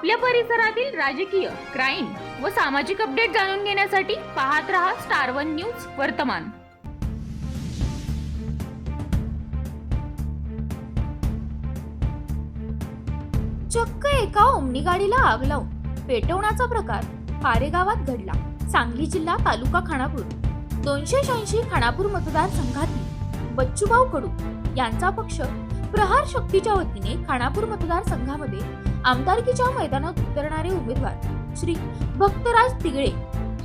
आपल्या परिसरातील राजकीय क्राईम व सामाजिक अपडेट जाणून घेण्यासाठी पाहत रहा स्टार वन न्यूज वर्तमान. चक्क एका ओमनी गाडीला आग लावून पेटवण्याचा प्रकार पारे गावात घडला. सांगली जिल्हा तालुका खानापूर. दोनशे शहाऐंशी खानापूर मतदारसंघातील बच्चूभाऊ कडू यांचा पक्ष प्रहार शक्तीच्या वतीने खानापूर मतदारसंघामध्ये आमदारकीच्या मैदानात उतरणारे उमेदवार श्री भक्तराज तिगळे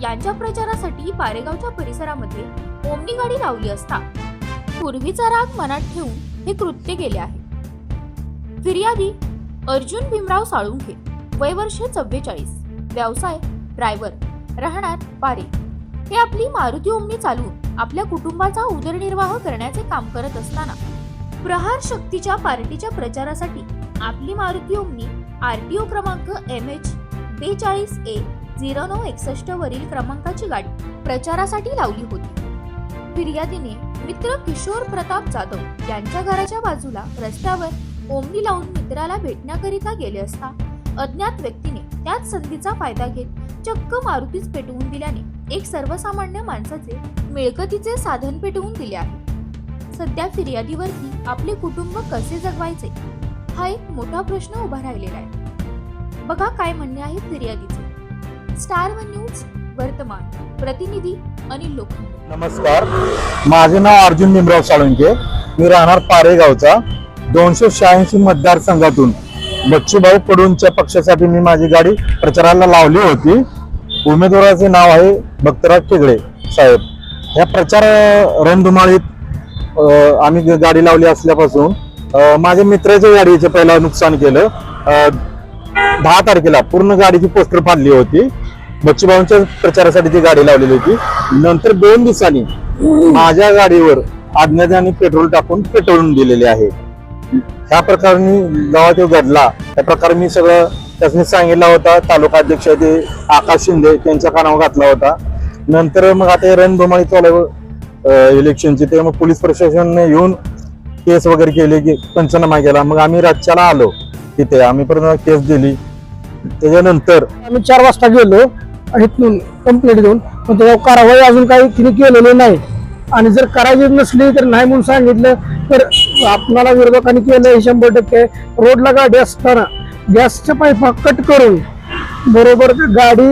यांच्या प्रचारासाठी पारेगावच्या परिसरामध्ये ओमनी गाडी लावली असता पूर्वीचा राग मनात ठेवून हे कृत्य केले आहे. फिर्यादी अर्जुन भीमराव साळुंखे वय वर्ष चव्वेचाळीस व्यवसाय ड्रायव्हर राहणार पारे. हे आपली मारुती ओमनी चालवून आपल्या कुटुंबाचा उदरनिर्वाह करण्याचे काम करत असताना प्रहार शक्तीच्या पार्टीच्या प्रचारासाठी आपली मारुती ओमनी आरटीओ क्रमांक एम एच बेचाळीस ए झिरो नऊ एकसष्ट वरील क्रमांकाची गाडी प्रचारासाठी लावली होती. फिर्यादीने मित्र किशोर प्रताप जाधव यांच्या घराच्या बाजूला रस्त्यावर ओमनी लावून मित्राला भेटण्याकरिता गेले असता अज्ञात व्यक्तीने त्याच संधीचा फायदा घेत चक्क मारुतीच पेटवून दिल्याने एक सर्वसामान्य माणसाचे मिळकतीचे साधन पेटवून दिले आहे. सध्या फिर्यादीवरती आपले कुटुंब कसे जगवायचे? हा एक मोठा प्रश्न उभा राहिलेला आहे. बघा काय म्हणणे आहे फिर्यादीचे. स्टार वन न्यूज वर्तमान प्रतिनिधी अनिल लोक नमस्कार. माझे नाव अर्जुन निमराव साळुंके मी राहणार पारेगावचा. दोनशे शहाऐंशी मतदारसंघातून बच्चूभाऊ कडूंच्या पक्षासाठी मी माझी गाडी प्रचाराला लावली होती. उमेदवाराचे नाव आहे भक्तराज टिगळे साहेब. या प्रचार रणधुमाळीत आम्ही गाडी लावली असल्यापासून माझ्या मित्राच्या गाडीचं पहिला नुकसान केलं. दहा तारखेला पूर्ण गाडीची पोस्टर फाडली होती. मच्छीभाऊंच्या प्रचारासाठी ती गाडी लावलेली होती. नंतर दोन दिवसांनी माझ्या गाडीवर अज्ञाताने पेट्रोल टाकून पेट्रोल दिलेले आहे. ह्या प्रकारे गावात घडला त्या प्रकारे मी सगळं त्याने सांगितला होता. तालुका अध्यक्ष ते आकाश शिंदे त्यांच्या कानावर घातला होता. नंतर मग आता हे रणधुमाळी चालू इलेक्शनची ते मग पोलीस प्रशासनाने येऊन केस वगैरे केले की पंचनामा केला. मग आम्ही राज्याला आलो तिथे. आम्ही परत केस दिली. त्याच्यानंतर आम्ही चार वाजता गेलो इथून कंप्लेंट देऊन पण त्याच्यावर कारवाई अजून काही तिने केलेली नाही. आणि जर करायची नसली तर नाही म्हणून सांगितलं. तर आपणाला विरोधकांनी केलं हे शंभर टक्के. रोडला गाडी असताना गॅसच्या पाईपा कट करून बरोबर गाडी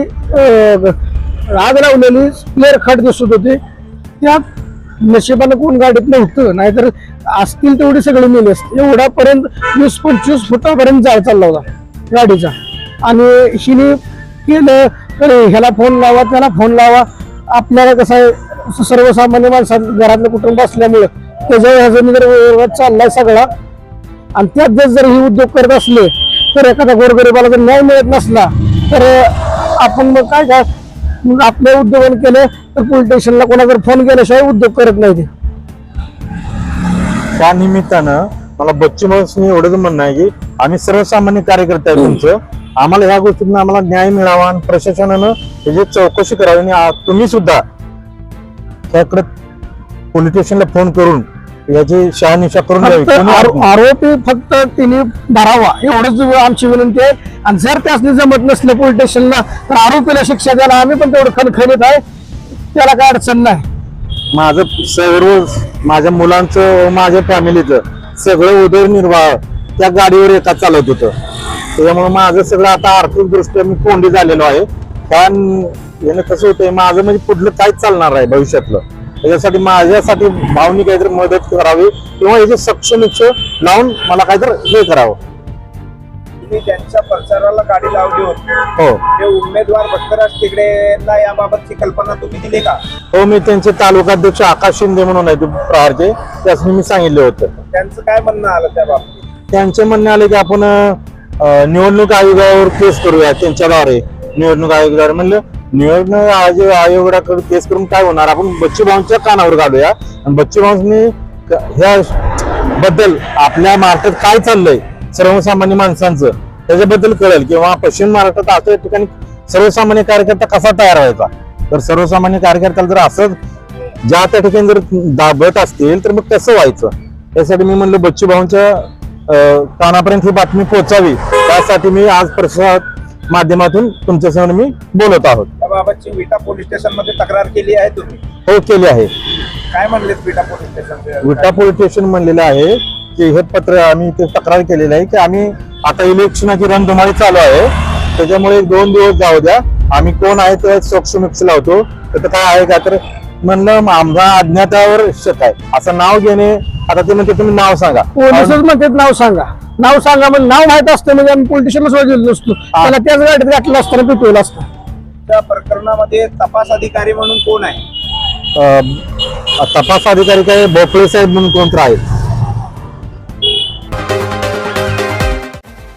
आग लावलेली प्लेअर खट दिसत होती. त्यात नशिबानं कोण गाडीत नव्हतं नाहीतर असतील तेवढी सगळी मेले असते एवढ्यापर्यंत वीस पंचवीस फुटापर्यंत जाय चालला होता गाडीचा. आणि हिने केलं तर ह्याला फोन लावा त्याला फोन लावा. आपल्याला कसं आहे सर्वसामान्य माणसात घरातलं कुटुंब असल्यामुळं त्याच्या ह्याचा जर चाललाय सगळा. आणि त्यात जर जर हे उद्योग करत असले तर एखाद्या गोरगरिबाला जर न्याय मिळत नसला तर आपण मग काय काय मग आपले उद्योगाने केले तर पोलीस स्टेशनला कोणा जर फोन केल्याशिवाय उद्योग करत नाही ते. त्या निमित्तानं मला बच्चू भाऊनी एवढंच म्हणणं आहे की आम्ही सर्वसामान्य कार्यकर्ते आहे तुमचं. आम्हाला ह्या गोष्टीतून आम्हाला न्याय मिळावा आणि प्रशासनानं त्याची चौकशी करावी आणि तुम्ही सुद्धा त्याकडे पोलीस स्टेशनला फोन करून याची शहानिशा करून आरोपी फक्त तिने धरावा एवढंच आमची विनंती आहे. आणि जर त्यासनी जमत नसलं पोलीस स्टेशनला तर आरोपीला शिक्षा द्यायला आम्ही पण तेवढं खणखणीत आहे. त्याला काय अडचण नाही. माझं सर्व माझ्या मुलांचं माझ्या फॅमिलीचं सगळं उदरनिर्वाह त्या गाडीवर एका चालवत होतं. त्याच्यामुळे माझं सगळं आता आर्थिक दृष्ट्या मी कोंडी झालेलो आहे. कारण यानं कसं होतंय माझं म्हणजे पुढलं काहीच चालणार आहे भविष्यातलं. त्याच्यासाठी माझ्यासाठी भावनी काहीतरी मदत करावी किंवा याचे सक्षम इच्छ लावून मला काहीतरी हे करावं. तुम्ही त्यांच्या प्रचाराला गाडी लावली होती. हो. ते उमेदवार भक्तराज तिगडेंना याबाबतची कल्पना तुम्ही दिली का? हो मी त्यांचे तालुकाध्यक्ष आकाश शिंदे म्हणून आहे ते प्रहारचे त्यासनी मी सांगितलं होतं. त्यांचं काय म्हणणं आलं त्या बाबतीत? त्यांचे म्हणणे आले की आपण अं, निवडणूक आयोगावर केस करूया त्यांच्याद्वारे निवडणूक आयोगाद्वारे म्हणलं निवडणूक आयोग आयोगाकडे केस करून काय होणार? आपण बच्चू भाऊंच्या कानावर घालूया. आणि बच्चू भाऊंनी क- ह्या बद्दल आपल्या महाराष्ट्रात काय चाललंय? सर्वसामान्य माणसांचं. त्याच्याबद्दल कळेल किंवा पश्चिम महाराष्ट्रात अशा ठिकाणी सर्वसामान्य कार्यकर्ता कसा तयार व्हायचा? तर सर्वसामान्य कार्यकर्त्याला जर असंच ज्या त्या ठिकाणी जर दाबत असतील तर मग कसं व्हायचं? त्यासाठी मी म्हणलं बच्चू भाऊंच्या कानापर्यंत ही बातमी पोहोचावी. त्यासाठी मी आज प्रसाद माध्यमातून तुमच्यासमोर मी बोलत आहोत. त्याबाबतची विटा पोलीस स्टेशनमध्ये तक्रार केली आहे तुम्ही? हो केले आहे. काय म्हणलेत Vita police station Vita police station म्हणलेलं आहे की हे पत्र आम्ही ते तक्रार केलेलं आहे की आम्ही आता इलेक्शनाची रणधुमाळी चालू आहे. त्याच्यामुळे दोन दिवस जाऊ द्या. आम्ही कोण आहे ते सोक्षमिक्ष लावतो. तर काय आहे का तर म्हणलं आमचा अज्ञातावर शक आहे. असं नाव घेणे आता ते म्हणते तुम्ही नाव सांगा. पोलिसच म्हणतात नाव सांगा. नाव सांगा म्हणजे नाव माहीत असतं म्हणजे आम्ही पोलिटिशियनला सुद्धा गेलो नसतो त्याला त्याच गाडीत गाठलं असताना पिटवलं असतं. त्या प्रकरणामध्ये तपास अधिकारी म्हणून कोण आहे? अं, तपास अधिकारी काय भोपळे साहेब म्हणून कोणतं आहेत?